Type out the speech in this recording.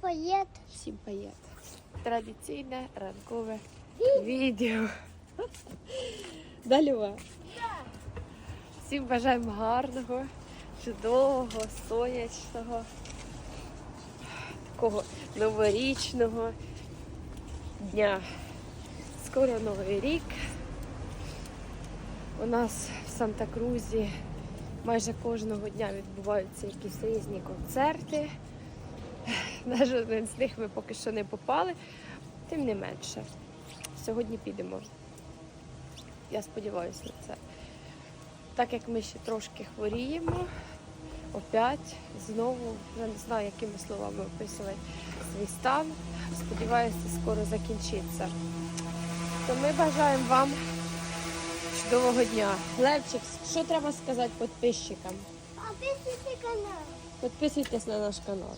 поїд. Всім паєт. Традиційне ранкове відео. Далі. Всім бажаємо гарного, чудового, сонячного, такого новорічного дня. Скоро Новий рік. У нас в Санта-Крузі майже кожного дня відбуваються якісь різні концерти. На жоден з них ми поки що не попали. Тим не менше, сьогодні підемо. Я сподіваюся на це. Так як ми ще трошки хворіємо, опять знову, я не знаю, якими словами описувати свій стан. Сподіваюся, скоро закінчиться. То ми бажаємо вам чудового дня. Левчик, що треба сказати підписчикам? Підписуйте канал. Підписуйтесь на наш канал.